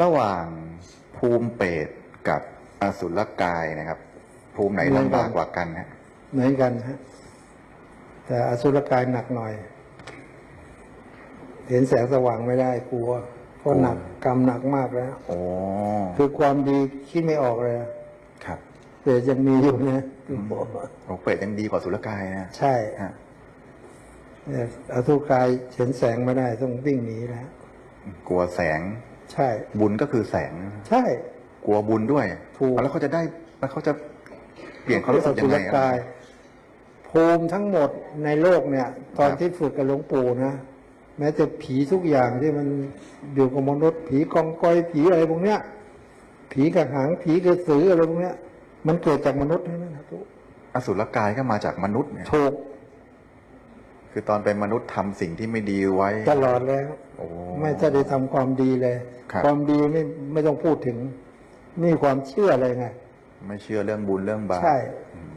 ระหว่างภูมิเปรตกับอสุรกายนะครับ ภูมิไหนลำบากกว่ากันฮะเหมือนกันฮะแต่อสุรกายหนักหน่อย เห็นแสงสว่างไม่ได้กลัวเพราะหนักกรรมหนักมากแล้วโอ้คือความดีคิดไม่ออกเลยครับแต่ยังมีอยู่นะโอ้เปรตยังดีกว่าอสุรกายนะใช่ฮะเนี่ยอสุรกายเห็นแสงไม่ได้ต้องวิ่งหนีแล้วกลัวแสง ใช่ บุญก็คือแสง ใช่ กลัวบุญด้วยถูก แล้วเขาจะได้แล้วเขาจะเปลี่ยนความรู้สึกยังไงออะ กายภูมิทั้งหมดในโลกเนี่ย ตอนครับ ที่ฝึกกับหลวงปู่นะแม้แต่ผีทุกอย่างที่มันอยู่กับมนุษย์ ผีกองกอยผีอะไรพวกเนี้ย ผีกระหังผีกระสืออะไรพวกเนี้ย มันเกิดจากมนุษย์ทั้งนั้นนะทุกอสุรกายก็มาจากมนุษย์เนี่ย ถูก คือตอนเป็นมนุษย์ทำสิ่งที่ไม่ดีไว้ ตลอดแล้วโอ้ไม่จะได้ทำความดีเลยครับความดีไม่ไม่ต้องพูดถึง นี่ความเชื่อเลยไง ไม่เชื่อเรื่องบุญเรื่องบาปใช่อืม